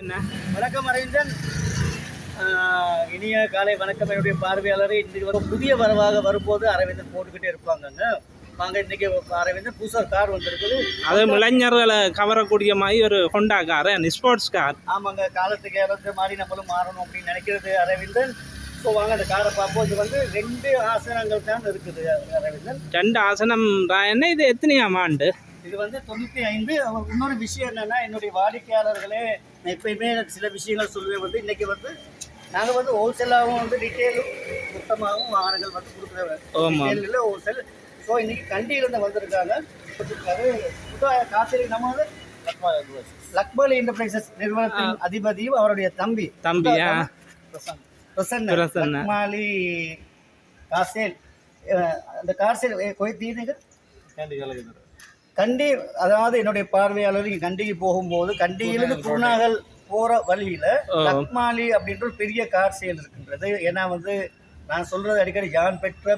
என்ன? வணக்கம் அரவிந்தன். இனிய காலை வணக்கம். என்னுடைய பார்வையாளரை இன்றைக்கு வரும் புதிய வரவாக வரும்போது அரவிந்தன் போட்டுக்கிட்டே இருப்பாங்கங்க. வாங்க இன்னைக்கு அரவிந்தன் புதுசாக கார் வந்திருக்குது. அது இளைஞர்களை கவரக்கூடிய மாதிரி ஒரு ஹொண்டா கார் ஸ்போர்ட்ஸ் கார் ஆமாங்க காலத்துக்கு ஏற்ற மாதிரி நம்மளும் மாறணும் அப்படின்னு நினைக்கிறது அரவிந்தன். ஸோ வாங்க அந்த காரை பார்ப்போம். இது வந்து ரெண்டு ஆசனங்கள் தான் இருக்குது அரவிந்தன். ரெண்டு ஆசனம் என்ன இது எத்தனையாம் ஆண்டு? இது வந்து தொண்ணூற்றி ஐந்து. இன்னொரு விஷயம் என்னன்னா என்னுடைய வாடிக்கையாளர்களே நான் எப்பயுமே சில விஷயங்கள் சொல்லுவேன் வந்து இன்னைக்கு வந்து நாங்கள் வந்து ஹோல்சேலாகவும் வந்து டீட்டெயிலும் மொத்தமாகவும் வாகனங்கள் வந்து டீட்டெயில் ஹோல்சேல் ஸோ இன்னைக்கு கண்டியிலிருந்து வந்திருக்காங்க. காசிரி நம்ம வந்து லக்பல் என்டர்பிரைசஸ் நிறுவனத்தின் அதிபதியும் அவருடைய தம்பி. தம்பியா பிரசன்ன. லக்மாலி காசேல். அந்த காசேல் கோய் தீனுங்க கண்டி அதாவது என்னுடைய பார்வையாளர் கண்டிக்கு போகும்போது கண்டியிலிருந்து குருநாகல் போற வழியில. லக்மாலி அப்படின்ற ஒரு பெரிய கார் சேல் இருக்கின்றது. ஏன்னா வந்து நான் சொல்றது அடிக்கடி யான் பெற்ற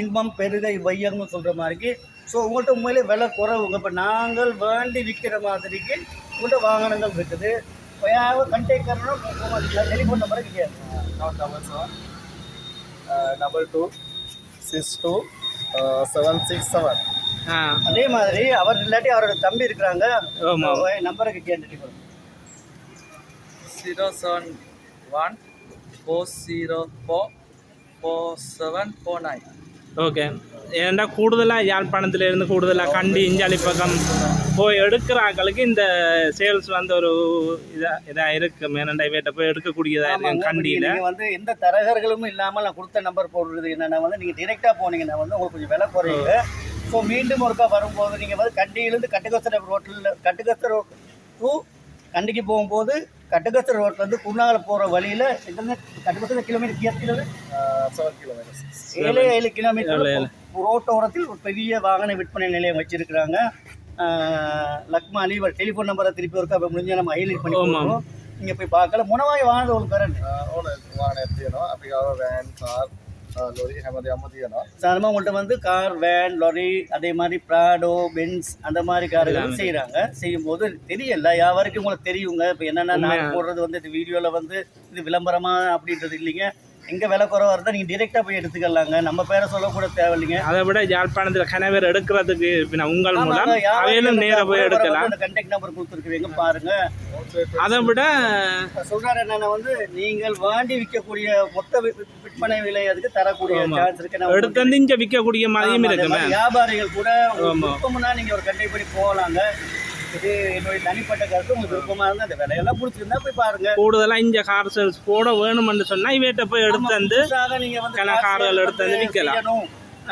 இன்பம் பெருகை வையம்னு சொல்ற மாதிரிக்கு. ஸோ உங்கள்கிட்ட உண்மையிலே விலை குறைவுங்க இப்போ நாங்கள் வேண்டி விற்கிற மாதிரிக்கு உங்கள்கிட்ட வாகனங்கள் இருக்குது. கண்டேக்கர்னும் டெலிஃபோன் நம்பரை கிடையாது double two six two uh, seven six seven. ஆ அதே மாதிரி அவர் இல்லாட்டி அவரோட தம்பி இருக்கிறாங்க. நம்பருக்கு கேட்டு zero seven one four zero four four seven four nine. Okay ஏன்னா கூடுதலாக யாழ்ப்பாணத்துல இருந்து கூடுதலாக கண்டி இஞ்சாலி பக்கம் போய் எடுக்கிற ஆட்களுக்கு இந்த சேல்ஸ் வந்து ஒரு இதா இதாக இருக்கு மேனண்டா வீட்டை போய் எடுக்கக்கூடியதாக இருக்கு ஆமாங்க. கண்டியில். வந்து எந்த தரகர்களும் இல்லாமல் நான் கொடுத்த நம்பர் போடுறது என்னன்னா வந்து நீங்க டைரெக்டாக போனீங்கன்னா வந்து உங்களுக்கு கொஞ்சம் விலை குறையுங்க இப்போ மீண்டும் ஒருக்கா வரும்போது நீங்கள் வந்து கண்டியிலேருந்து கட்டுக்கஸ்தர் ரோட்டில் கட்டுக்கஸ்தர் ரோட் டூ கண்டிக்கு போகும்போது கட்டுக்கஸ்தர் ரோட்லேருந்து குருநாகல் போகிற வழியில் கட்டுக்கஸ்தர் கிலோமீட்டர் கியத்தில் ஏழு ஏழு. கிலோமீட்டர் ரோட்டோரத்தில் ஒரு பெரிய வாகன விற்பனை நிலையம் வச்சுருக்கிறாங்க. லக்மா அலிவர் டெலிஃபோன் நம்பரை திருப்பி ஒருக்கா முடிஞ்ச நம்ம ஹைலைட் பண்ணிக்கணும் நீங்கள் போய் பார்க்கல முனவாய் வாகனம் ஒரு கரண்ட் ஓனர் வாகனம் எடுத்துக்கணும் அப்படிங்காக வேன் கார் லொரி ஹமதி அமதியனா சாதாரணமாக உங்கள்கிட்ட வந்து கார் வேன் லொரி அதே மாதிரி ப்ராடோ பென்ஸ் அந்த மாதிரி கார்கள் செய்கிறாங்க செய்யும்போது தெரியல. யா வரைக்கும் உங்களுக்கு தெரியுங்க? இப்போ என்னென்ன நான் போடுறது வந்து இது வீடியோவில் வந்து இது விளம்பரமாக அப்படின்றது இல்லைங்க. எங்கே விலை குறைவாக இருந்தால் நீங்கள் டிரெக்டாக போய் எடுத்துக்கலாங்க. நம்ம பேரை சொல்லக்கூட தேவையில்லைங்க. அதை விட யாழ்ப்பாணத்தில் கணவர் எடுக்கிறதுக்கு பின்ன உங்கள் மூலம் அவையிலும் இந்த நேர போய் எடுக்கலாம். அந்த கண்டெக்ட் நம்பர் கொடுத்துருக்குறீங்க பாருங்க. அதை விட சொல்றாரு என்னன்னா வந்து நீங்கள் வாண்டி விற்கக்கூடிய மொத்த விற்பனை விலை அதுக்கு தரக்கூடிய. சான்ஸ் இருக்கு. எடுத்து இங்கே விற்கக்கூடிய மாதிரியும் மாதிரி வியாபாரிகள் கூட உங்களுக்கு ஆமா. விருப்பம்னா நீங்க ஒரு கண்டை பண்ணி போகலாங்க. இது என்னுடைய தனிப்பட்ட கருத்து உங்களுக்கு விருப்பமா இருந்தா அந்த விலையெல்லாம் பிடிச்சிருந்தா போய் பாருங்க கூடுதலாக இங்கே கார் சேல்ஸ் போட வேணும்னு சொன்னால் இவட்ட போய் எடுத்து வந்து புதுசாக நீங்க வந்து கார்கள் எடுத்து வந்து விற்கலாம்.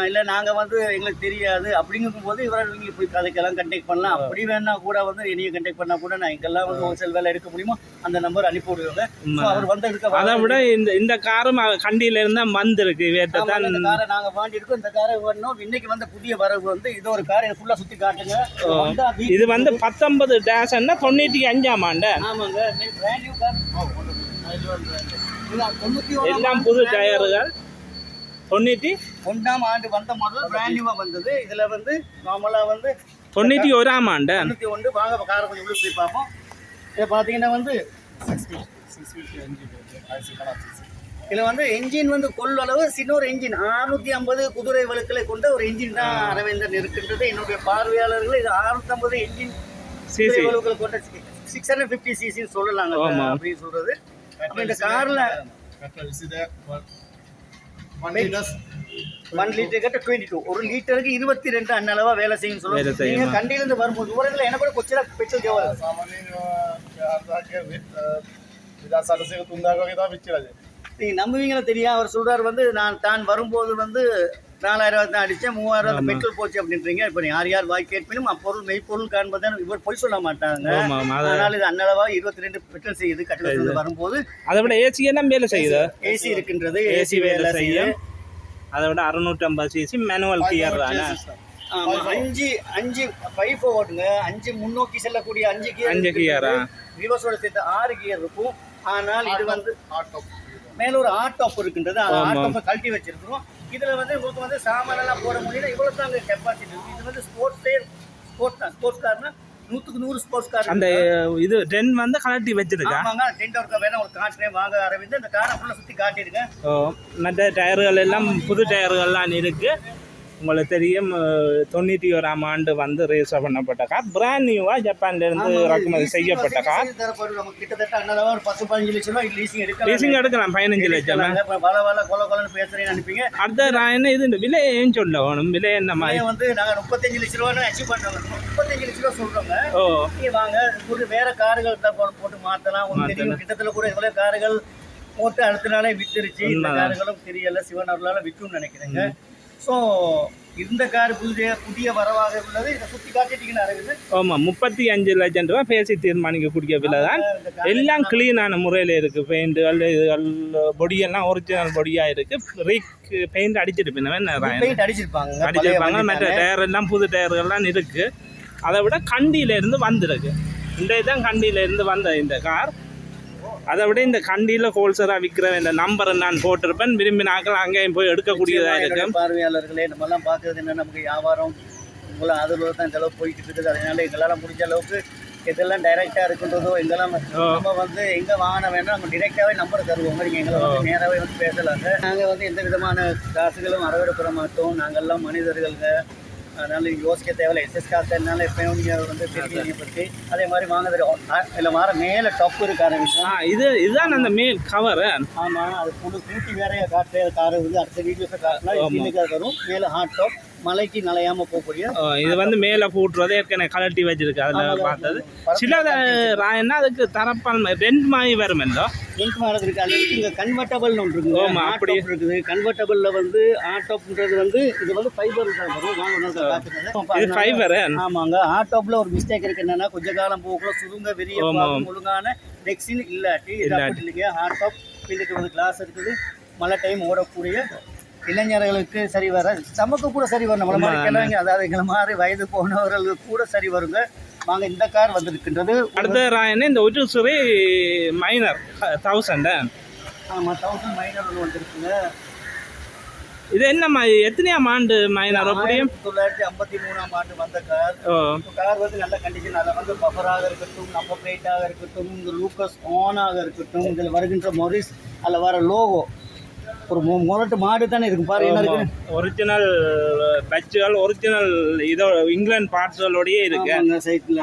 இல்ல நாங்க வந்து எங்களுக்கு தெரியாது. அப்படிங்கும் போது இவரை நீங்க போய் கதைக்கெல்லாம் கண்டெக்ட் பண்ணலாம். அப்படி வேணா கூட வந்து என்னைய கண்டெக்ட் பண்ணா கூட நான் எங்கெல்லாம் வந்து ஹோல்சேல் வேலை எடுக்க முடியுமோ அந்த நம்பர் அனுப்பி விடுவாங்க. அவர் வந்து எடுக்க அதை விட இந்த இந்த காரும் கண்டியில இருந்தா வந்திருக்கு இவட்ட ஆமாங்க, தான். இந்த காரை நாங்க வாங்கி இருக்கோம் இந்த காரை வேணும். இன்னைக்கு வந்த புதிய வரவு வந்து இது ஒரு காரை ஃபுல்லா சுத்தி காட்டுங்க. இது வந்து பத்தொன்பது டேஷன்னா தொண்ணூற்றி அஞ்சாம் ஆண்டு? ஆமாங்க. எல்லாம் புது டயர்கள் தொண்ணூற்றி ஒன்றாம் ஆண்டு வந்த முதல் பிராண்ட் வந்தது. இதுல வந்து நார்மலா வந்து தொண்ணூற்றி ஓராம் ஆண்டு. தொண்ணூத்தி ஒன்று. வாங்க காரை கொஞ்சம் உள்ள போய் பார்ப்போம். இதை பார்த்தீங்கன்னா வந்து இதுல வந்து என்ஜின் வந்து கொள்ளளவு சின்னொரு என்ஜின் 650 ஐம்பது குதிரை வலுக்களை கொண்ட ஒரு என்ஜின் தான் அரவேந்தன் இருக்கின்றது. என்னுடைய பார்வையாளர்கள் இது 650 ஐம்பது என்ஜின் சிசி குதிரை வலுக்களை கொண்ட சிக்ஸ் ஹண்ட்ரட் ஃபிஃப்டி சிசின்னு சொல்லலாங்க. அப்படின்னு சொல்றது. அப்ப இந்த கார்ல ஒன் லிட்டர் கிட்ட டுவெண்ட்டி டூ ஒரு லிட்டருக்கு இருபத்தி ரெண்டு அண்ணளவா வேலை செய்யும்? சொல்லுவோம் நீங்க கண்டியிலிருந்து வரும்போது தூரத்தில் என்ன கூட கொச்சில பெட்ரோல் தேவை. நீங்க நம்புவீங்களா தெரியும் அவர் சொல்றாரு வந்து நான் தான் வரும்போது வந்து நாலாயிரம் தான் அடிச்சேன் மூவாயிரம் பெட்ரோல் போச்சு அப்படின்றீங்க. இப்போ யார் யார் வாய் கேட்பினும் அப்பொருள் மெய்ப்பொருள் காண்பதான் இவர் பொய் சொல்ல மாட்டாங்க. அதனால இது அன்னளவா இருபத்தி ரெண்டு பெட்ரோல் செய்யுது. கட்டணத்தில் வரும்போது. அதை விட ஏசி எல்லாம் வேலை செய்யுது? ஏசி இருக்கின்றது ஏசி வேலை செய்யும். அதை விட அறுநூற்றி ஐம்பது சிசி மேனுவல் கியர் தானே? அஞ்சு அஞ்சு ஃபைவ் ஓட்டுங்க. அஞ்சு முன்னோக்கி செல்லக்கூடிய அஞ்சு கியர் அஞ்சு கியரா ரிவர்ஸோட சேர்த்து ஆறு கியர் இருக்கும். ஆனால் இது வந்து மேல ஒரு ஆட் டாப் இருக்கின்றது. அந்த ஆட் டாப்பை கழட்டி வச்சிருக்கிறோம். இதுல வந்து உங்களுக்கு வந்து சாமான் எல்லாம் போட முடியல. இவ்வளவு தான் கெப்பாசிட்டி இருக்கு. இது வந்து ஸ்போர்ட்ஸே ஸ்போர்ட்ஸ் தான் ஸ்போர்ட்ஸ் கார்னா நூற்றுக்கு நூறு ஸ்போர்ட்ஸ் கார் அந்த இது டென் வந்து கலட்டி வச்சிருக்கா? ஆமாங்க. டென்ட் ஒர்க்கா வேணா உங்களுக்கு காட்டுறேன். வாங்க அரவிந்த் இந்த காரை ஃபுல்லாக சுற்றி காட்டியிருக்கேன் மற்ற டயர்கள் எல்லாம் புது டயர்கள்லாம் இருக்கு. உங்களுக்கு தெரியும் தொண்ணூற்றி ஓராம் ஆண்டு வந்து ரேசர் பண்ணப்பட்ட கார். பிராண்ட் நியூவா ஜப்பான்ல இருந்து இறக்குமதி செய்யப்பட்ட கார். லீசிங் எடுக்கலாம். பதினஞ்சு லட்சம். அடுத்த நான் என்ன இது இந்த விலை ஏன் சொல்ல வேணும் விலை என்ன மாதிரி? வந்து நாங்க முப்பத்தஞ்சு லட்ச ரூபாய் அச்சீவ் பண்றோம். முப்பத்தஞ்சு லட்ச ரூபா சொல்றோங்க. ஓ. வாங்க ஒரு வேற கார்கள் தான் போட்டு தெரியும் கிட்டத்தட்ட கூட இவ்வளவு கார்கள் போட்டு அடுத்த நாளே வித்துருச்சு. இந்த. கார்களும் தெரியல. சிவன் அவர்களால விற்கும்னு நினைக்கிறேங்க. ஸோ இந்த கார் புதிய புதிய வரவாக உள்ளது. இதை சுத்தி காட்டிட்டீங்கன்னா ஆமாம் முப்பத்தி அஞ்சு லட்சம் ரூபா பேசி தீர்மானிக்கக்கூடிய விலை தான். எல்லாம் கிளீனான முறையில் இருக்குது பெயிண்டுகள் இதுகள் பொடியெல்லாம் ஒரிஜினல் பொடியாக இருக்குது ரீக் பெயிண்ட் அடிச்சிட்டு பின்னவன் பெயிண்ட் அடிச்சிருப்பாங்க. அடிச்சிருப்பாங்க. மற்ற. டயர் எல்லாம் புது டயர்கள்லாம் இருக்கு. அதை விட கண்டியில இருந்து வந்திருக்கு. இந்த இதுதான் கண்டியில இருந்து வந்த இந்த கார். அதை விட இந்த கண்டியில் ஹோல்சேலாக விற்கிற இந்த நம்பரை நான் போட்டிருப்பேன். விரும்பி நாட்கள் அங்கேயும் போய் எடுக்கக்கூடியதாக நிச்சயமா இருக்கு என்னுடைய பார்வையாளர்களே நம்ம எல்லாம் பார்க்கறது என்ன? நமக்கு வியாபாரம் உங்களை ஆதரவு தான் இந்த அளவுக்கு போயிட்டு இருக்குது. அதனால எங்களால் முடிஞ்ச அளவுக்கு எதெல்லாம் டைரக்டா இருக்குன்றதோ எங்கெல்லாம் நம்ம வந்து எங்க வாங்கின வேணும் நம்ம டிரெக்டாவே நம்பர் தருவோம். நீங்க எங்களை வந்து நேராவே வந்து பேசலாங்க. நாங்க வந்து எந்த விதமான காசுகளும் வரவிடப்பட மாட்டோம். நாங்கெல்லாம் மனிதர்கள்ங்க. அதனால யோசிக்க தேவையில்ல. எஸ்எஸ் காசுனால எப்பயும் வந்து தெரியும் பற்றி அதே மாதிரி வாங்க தெரியும் இல்லை மாற மேல டப் இருக்கு ஆரம்பிச்சோம் இது இதுதான் அந்த மேல் கவர் ஆமா அது புது கூட்டி வேறைய காட்டு காரு வந்து அடுத்த வீடியோஸை அது வரும். மேல ஹாட் டாப் மலைக்கு நலையாம போகக்கூடிய இது வந்து மேலே பூட்டுறது ஏற்கனவே கலட்டி வச்சிருக்கு அதில் பார்த்தது. சில ராயன்னா அதுக்கு தரப்பால் ரெண்டு மாதிரி வரும் என்றோ லிங்க் மேலே இருக்கு. அது இங்க கன்வெர்டபிள்னு ஒன்று இருக்குங்க. ஆமா, ஹாட் அப்படி. இருக்குது. கன்வெர்டபிள்ல வந்து ஹாட் டாப்ன்றது வந்து இது வந்து ஃபைபர் வரும். வாங்க. இது ஃபைபர் ஆமாங்க. ஹாட் டாப்ல ஒரு மிஸ்டேக் இருக்கு. என்னன்னா கொஞ்ச காலம் போகக்குள்ள சுருங்க. பார்க்கும் ஒழுங்கான டெக்ஸின் இல்லாட்டி இல்லாட்டி. இல்லைங்க. டாப் பின்னுக்கு வந்து கிளாஸ் இருக்குது. மழை டைம் ஓடக்கூடிய இளைஞர்களுக்கு சரி வர நமக்கு கூட சரி வரும் நம்மள மாதிரி ஆமா. கிழவங்க அதாவது எங்களை மாதிரி வயது போனவர்களுக்கு கூட சரி வருங்க. வாங்க இந்த கார் வந்திருக்கின்றது. அடுத்த ராயன்னு இந்த ஒரு சிறு மைனர் தௌசண்ட் ஆமா தௌசண்ட் மைனர் ஒன்று வந்திருக்குங்க. இது என்ன மாதிரி எத்தனையாம் ஆண்டு மைனர் அப்படியும் தொள்ளாயிரத்தி ஐம்பத்தி மூணாம் ஆண்டு வந்த கார். கார் வந்து நல்ல கண்டிஷன் அதில் வந்து பஃபராக இருக்கட்டும் நம்பர் பிளேட்டாக இருக்கட்டும் இந்த லூக்கஸ் ஆனாக இருக்கட்டும் இதில் வருகின்ற மொரிஸ் அதில் வர லோகோ ஒரு முரட்டு மாடு தானே இருக்கு பாரு என்ன இருக்கு ஒரிஜினல் பச்சுகள் ஒரிஜினல் இதோ இங்கிலாந்து பார்ட்ஸ்களோடயே இருக்கு.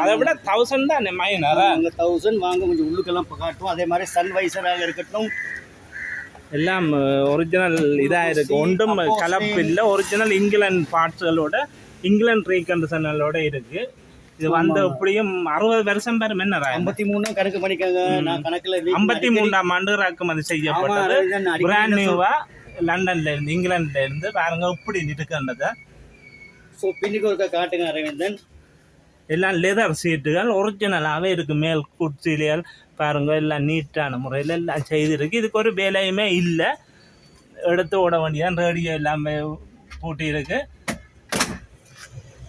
அதை விட தௌசண்ட் தான் மைனர் அங்கே தௌசண்ட் வாங்க கொஞ்சம் உள்ளுக்கெல்லாம் காட்டும் அதே மாதிரி சன்வைசராக இருக்கட்டும். எல்லாம் ஒரிஜினல் இதாக இருக்கு. ஒன்றும் கலப்பு இல்லை. ஒரிஜினல் இங்கிலாந்து பார்ட்ஸ்களோட இங்கிலாந்து ரீகண்டிஷனலோட இருக்கு. இது வந்து எப்படியும் அறுபது வருஷம் பேர் என்ன? ஐம்பத்தி மூணு கணக்கு பண்ணிக்கோங்க நான் கணக்கில் ஐம்பத்தி மூன்றாம் ஆண்டு இறக்குமதி செய்யப்பட்டது. பிராண்ட் நியூவா லண்டன்ல இருந்து இங்கிலாந்துல இருந்து பாருங்க இப்படி இருக்குன்றத ஸோ பின்னுக்கு ஒருக்கா காட்டுங்க அரவிந்தன். எல்லாம் லெதர் சீட்டுகள் ஒரிஜினலாகவே இருக்கு. மேல் குர்ச்சிலியல் பாருங்க எல்லாம் நீட்டான முறையில் எல்லாம் செய்திருக்கு. இதுக்கு ஒரு வேலையுமே இல்லை. எடுத்து ஓட வேண்டியதான் ரேடியோ எல்லாமே பூட்டி இருக்கு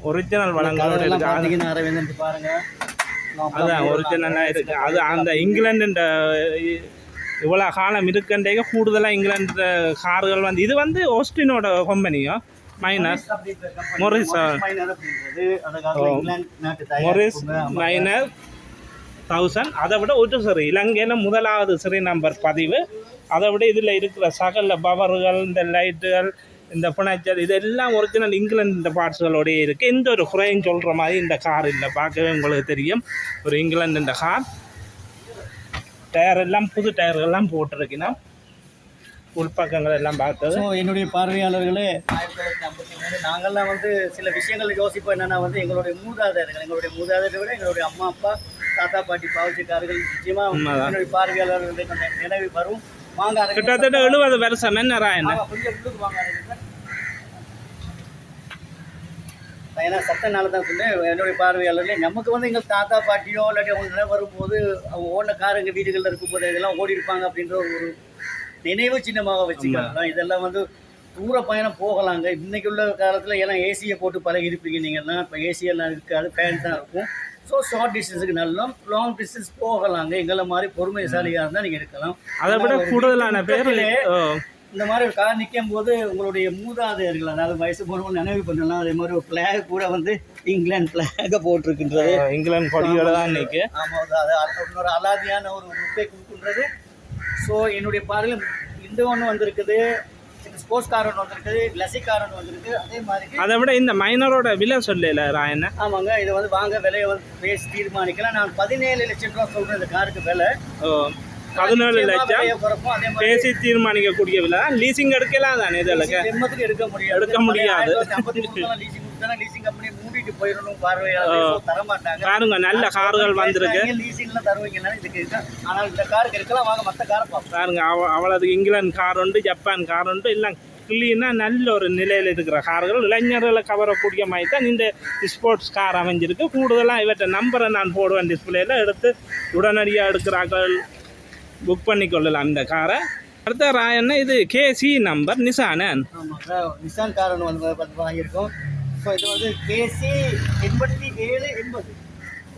ஒரிஜினல் வளங்களோட இருக்கு பார்த்தீங்கன்னா அரவிந்தன் பாருங்க. அதான் ஒரிஜினலாக இருக்கு. அது அந்த இங்கிலாந்து இவ்வளோ காலம் இருக்குன்றே கூடுதலாக இங்கிலாந்து கார்கள் வந்து இது வந்து ஓஸ்டினோட கம்பெனியோ மைனஸ் மொரிஸ். மொரிஸ் மைனர் தௌசண்ட் அதை விட ஒரு சிறு இலங்கையில் முதலாவது சிறு நம்பர் பதிவு. அதை விட இதில் இருக்கிற சகல பவர்கள் இந்த லைட்டுகள் இந்த புனைச்சல் இதெல்லாம் ஒரிஜினல் இங்கிலாந்து இந்த பார்ட்ஸ்களோடய இருக்குது எந்த ஒரு குறையும் சொல்கிற மாதிரி இந்த கார் இல்லை. பார்க்கவே உங்களுக்கு தெரியும். ஒரு இங்கிலாந்து இந்த கார் டயர் எல்லாம் புது டயர்கள்லாம் போட்டிருக்கீங்கன்னா உள்பக்கங்கள் எல்லாம் பார்த்தது. ஸோ என்னுடைய பார்வையாளர்களே ஆயிரத்தி தொள்ளாயிரத்தி ஐம்பத்தி மூணு நாங்கள்லாம் வந்து சில விஷயங்கள் யோசிப்போம். என்னன்னா வந்து எங்களுடைய மூதாதையர்கள் எங்களுடைய மூதாதையரை விட எங்களுடைய அம்மா அப்பா தாத்தா பாட்டி பாவச்சிக்காரர்கள் நிச்சயமா உண்மைதான். என்னுடைய பார்வையாளர்களுடைய நினைவு வரும். கிட்டத்தட்ட எழுபது வருஷம் என்ன ராயன். ஏன்னா சத்தனால தான் சொன்னேன் என்னுடைய பார்வையாளர்களே நமக்கு வந்து எங்கள் தாத்தா பாட்டியோ இல்லாட்டி அவங்க நினைவு வரும்போது அவங்க ஓடின கார் எங்கள் வீடுகளில் இருக்கும்போது இதெல்லாம் ஓடி இருப்பாங்க அப்படின்ற ஒரு நினைவு சின்னமாக வச்சுக்கலாம். இதெல்லாம் வந்து தூர பயணம் போகலாங்க. இன்னைக்கு உள்ள காலத்தில் ஏன்னா ஏசியை போட்டு பழகி இருப்பீங்க நீங்கள்லாம் இப்போ ஏசி எல்லாம் இருக்காது ஃபேன் தான் இருக்கும். ஸோ ஷார்ட் டிஸ்டன்ஸுக்கு நல்லா லாங் டிஸ்டன்ஸ் போகலாங்க. எங்களை மாதிரி பொறுமைசாலியாக இருந்தால் நீங்கள் இருக்கலாம் அதை விட கூடுதலான பேர் இந்த மாதிரி ஒரு கார் நிற்கும் போது உங்களுடைய மூதாதையர்கள் அதாவது வயசு போனவங்க நினைவு பண்ணலாம். அதே மாதிரி ஒரு ஃப்ளாக் கூட வந்து இங்கிலாந்து ஃப்ளாகை போட்டிருக்கின்றது. இங்கிலாந்து கொடியோட தான் இன்னைக்கு ஆமாம் அது இன்னொரு அலாதியான ஒரு முட்டை கொடுக்கின்றது ஸோ என்னுடைய பார்வையில் இந்த ஒன்று வந்திருக்குது. ஸ்போர்ட்ஸ் கார் ஒன்று வந்திருக்குது லசி கார் ஒன்று வந்திருக்கு அதே மாதிரி அதை விட இந்த மைனரோட விலை சொல்லல ராயண்ண ஆமாங்க இதை வந்து வாங்க விலையை வந்து பேசி தீர்மானிக்கலாம். நான் பதினேழு லட்சம் ரூபா சொல்கிறேன் இந்த காருக்கு விலை. பதினேழு லட்சம்? பேசி தீர்மானிக்கக்கூடிய விலை. லீசிங் எடுக்கலாம் தானே இதில் எடுக்க முடியாது. எடுக்க முடியாது. லீசிங் லீசிங் போயிடணும் பார்வையாளர் பாருங்க நல்ல கார்கள் வந்திருக்கு. லீசிங்ல தருவீங்கன்னா இதுக்கு இருக்கு ஆனால் இந்த காருக்கு எடுக்கலாம் வாங்க மற்ற காரை பார்ப்போம். பாருங்க அவ அவளது இங்கிலாந்து கார் உண்டு ஜப்பான் கார் உண்டு எல்லாம். கிளீனாக நல்ல ஒரு நிலையில் இருக்கிற கார்கள். இளைஞர்களை கவரக்கூடிய மாதிரி தான் இந்த ஸ்போர்ட்ஸ் கார் அமைஞ்சிருக்கு. கூடுதலாக இவற்றை நம்பரை நான் போடுவேன் டிஸ்பிளேல எடுத்து உடனடியாக எடுக்கிறார்கள். புக் பண்ணி கொள்ளலாம் இந்த காரை அடுத்த ராயண்ணா இது கேசி நம்பர் நிசானன் நிசான் கார் ஒன்று வந்து வாங்கியிருக்கோம். ஸோ இது வந்து கேசி எண்பத்தி ஏழு எண்பது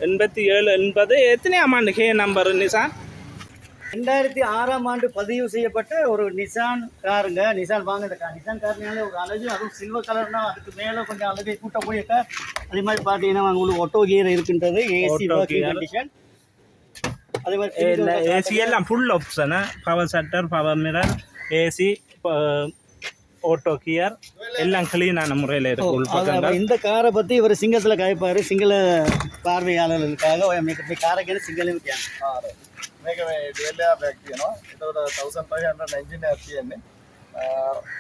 எண்பத்தி ஏழு எண்பது எத்தனையாம் ஆண்டு கே நம்பர் நிசான்? ரெண்டாயிரத்தி ஆறாம் ஆண்டு பதிவு செய்யப்பட்ட ஒரு நிசான் காருங்க. நிசான் வாங்க இந்த கார். நிசான் கார்னால ஒரு அழகு. அதுவும் சில்வர் கலர்னா அதுக்கு மேலே கொஞ்சம் அழகை கூட்டக்கூடிய கார். அதே மாதிரி பார்த்தீங்கன்னா உங்களுக்கு ஒட்டோ கியர் இருக்கின்றது ஏசி ஒர்க்கிங். கண்டிஷன் அதே மாதிரி ஏசி எல்லாம் full option power shutter power mirror AC auto gear எல்லாம் கிளீனான முறையில் இருக்கும் இந்த காரை பற்றி இவர் சிங்கத்தில் காய்ப்பார் சிங்கள பார்வையாளர்களுக்காக காரைக்கு சிங்கள డీలే వ్యక్తిను ఇతడు థౌసండ్ ఫైవ్ హండ్రెడ్ నైన్టీన్ ఎఫ్టీఎన్ని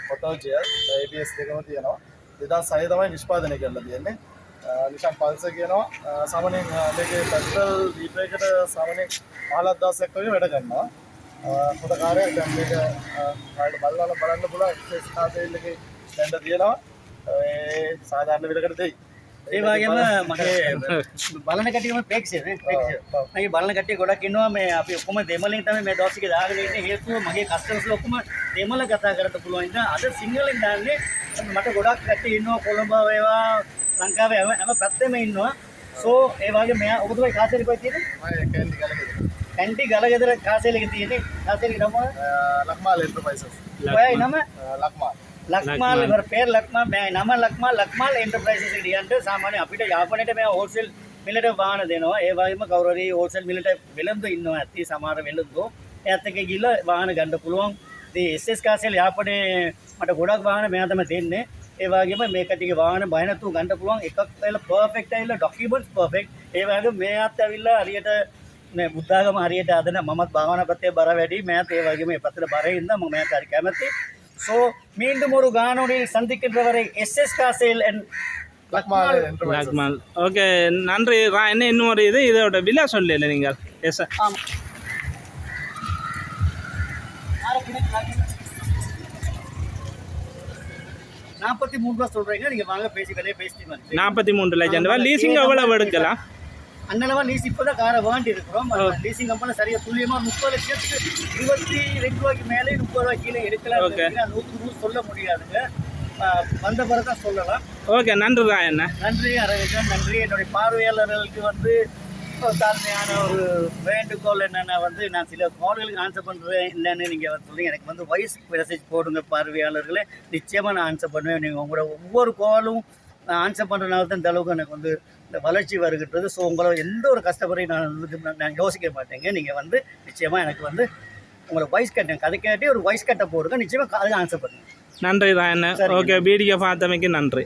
మొత్తం చేయాలి ఐబిఎస్ దగ్గర తీయను ఇదా సహితమై నిష్పాదనకి వెళ్ళదు ఇవన్నీ నిషాన్ పల్సకేను సామాన్య లేక పెట్రోల్ ఈ ప్యాకెట్ సామాన్య ఆహ్లాద్ దాస్ ఎక్కువ వెడగన్నా සාමාන්‍යයෙන් 15000ක් වගේ වැඩ කරනවා පොත කාර්යයක් දැන් මේක ආයෙත් බලලා බලන්න පුළුවන් එක්සස් කාසෙල් එකේ දැන්ට තියෙනවා ඒ සාධාරණ විලකට දෙයි ඒ වගේම මගේ බලන කටියම ප්‍රේක්ෂය මගේ බලන කටිය ගොඩක් ඉන්නවා මේ අපි ඔක්කොම දෙමලින් තමයි මේ දවස් ටික දාගෙන ඉන්නේ හේතුව මගේ කස්ටමර්ස්ලා ඔක්කොම දෙමළ කතා කරන්න පුළුවන් ඉතින් අද සිංහලෙන් දාන්නේ මට ගොඩක් කට්ටිය ඉන්නවා කොළඹ වේවා ලංකාවේ හැම පැත්තෙම ඉන්නවා සෝ ඒ වගේ මෙයා ඔබතුමයි කාසෙලි කොයි තියෙන්නේ මම කැන්ඩි ගලකේ కంటి గలగదర కాసేలకి తీయని కాసేలకి రమ్మ లక్మాల్ ఎంటర్ప్రైజెస్ పోయాయి నమ్మ లక్మాల్ లక్మాల్ ఇవర్ పేరు లక్మాల్ నమ్మ లక్మాల్ లక్మాల్ ఎంటర్ప్రైజెస్ ఇది అంటే సామాన్య අපිට යාපනයේ මේ හෝල්සේල් මිලට වාහන දෙනවා ඒ වගේම කවුරු හරි හෝල්සේල් මිලට වෙළඳ ඉන්නවා ඇති සමහර වෙළඳ එයත් එක්ක ගිහලා වාහන ගන්න පුළුවන් ඉතින් SS කාසේල් යාපනයේ මට ගොඩක් වාහන මෙයා තමයි දෙන්නේ ඒවාගේම මේකටගේ වාහන බයනතු ගන්න පුළුවන් එකක් ඇල පර්ෆෙක්ට් ඇවිල්ලා ඩොකියුමන්ට්ස් පර්ෆෙක්ට් ඒ වගේම මේ අත් ඇවිල්ලා හරියට මේ බුද්ධාගම හරියට අදන මමත් භාවනා පැත්තේ බර වැඩි මෙයාත් ඒ වගේම මේ පැත්තට බර ඉඳන් මම මෙයාත් හරි කැමති ஸோ மீண்டும் ஒரு காணொலியில் சந்திக்கின்ற வரை SS காசேல் and Lakmal enterprises Lakmal okay நன்றி ரா என்ன இன்னொரு இது இதோட விலை சொல்லல நீங்கள் எஸ் ஆமாம் நாற்பத்தி மூணு ரூபா சொல்றீங்க நீங்க வாங்க பேசி விலையை பேசிட்டு வந்து நாற்பத்தி மூன்று லட்சம் ரூபாய் லீசிங் எவ்வளவு எடுக்கலாம் அண்ணனவா லீஸ் இப்போதான் காரை வாண்டி இருக்கிறோம். லீசிங் கம்பெனி சரியா துல்லியமா முப்பது லட்சத்துக்கு இருபத்தி ரெண்டு ரூபாய்க்கு மேலே முப்பது ரூபாய் கீழே எடுக்கலாம். நூற்றுக்கு நூறு சொல்ல முடியாதுங்க. வந்த பிறகு தான் சொல்லலாம். ஓகே நன்றி ரா என்ன நன்றி அரவிந்தன் நன்றி. என்னுடைய பார்வையாளர்களுக்கு வந்து தாழ்மையான ஒரு வேண்டுகோள் என்னென்னா வந்து நான் சில கால்களுக்கு ஆன்சர் பண்ணுறேன் என்னன்னு நீங்கள் வந்து சொல்லுங்க எனக்கு வந்து வாய்ஸ் மெசேஜ் போடுங்க பார்வையாளர்களே. நிச்சயமாக நான் ஆன்சர் பண்ணுவேன். நீங்கள் உங்களோட ஒவ்வொரு காலும் ஆன்சர் பண்ணுறதுனால தான் இந்த அளவுக்கு எனக்கு வந்து இந்த வளர்ச்சி வருகின்றது. ஸோ உங்களை எந்த ஒரு கஷ்டப்படையும் நான் நான் யோசிக்க மாட்டேங்க. நீங்கள் வந்து நிச்சயமாக எனக்கு வந்து உங்களை வாய்ஸ் கட்டேன் கதை கேட்டு ஒரு வாய்ஸ் கட்டை போடுங்க. நிச்சயமாக அதுக்கு ஆன்சர் பண்ணுங்க. நன்றி ரா என்ன. ஓகே வீடியோ பார்த்தமைக்கு நன்றி.